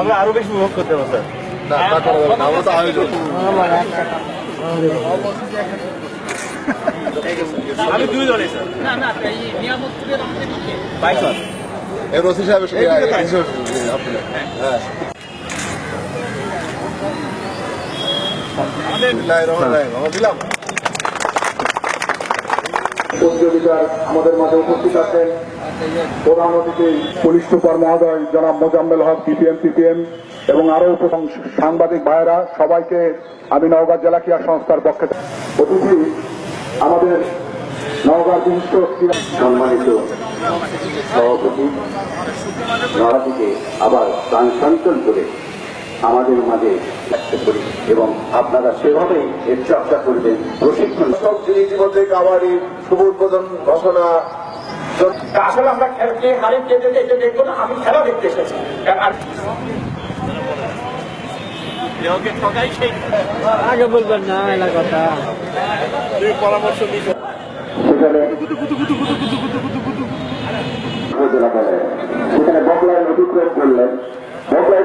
আমরা আরও বেশি উপভোগ করতে পারব স্যার। না তা করা যাবে না আমরা তো আয়োজন। আমি দুই দলে স্যার। না না নিয়ামতপুরের আমাদের দিকে বাইশ জন এর ওসি সাহেব হ্যাঁ। রহিম। আমরা দিলাম। প্রতিযোগিতার আমাদের মাঝে উপস্থিত আছেন প্রধান অতিথি, পুলিশ সুপার মহোদয় জনাব মোজাম্মেল হক পিপিএম পিপিএম এবং আরও সাংবাদিক ভাইয়েরা, সবাইকে আমি নওগাঁ জেলা ক্রীড়া সংস্থার পক্ষে অতিথি, আমাদের নওগাঁ সম্মানিত সভাপতি নড়াটিকে আবার প্রাণ সঞ্চল করে আমাদের মাঝে এবং আপনারা সেভাবেই এর চর্চা করবেন। প্রশিক্ষণ সব ইতিমধ্যে কাবাডি শুভ উদ্বোধন ঘোষণা আসলে আমরা খেলকে হারে কে যেতে এটা দেখব না আমি খেলা দেখতে এসেছি। আগে বলবেন না এলা কথা। পরামর্শ সেখানে বকলায় অতিক্রম করলেন বকলায়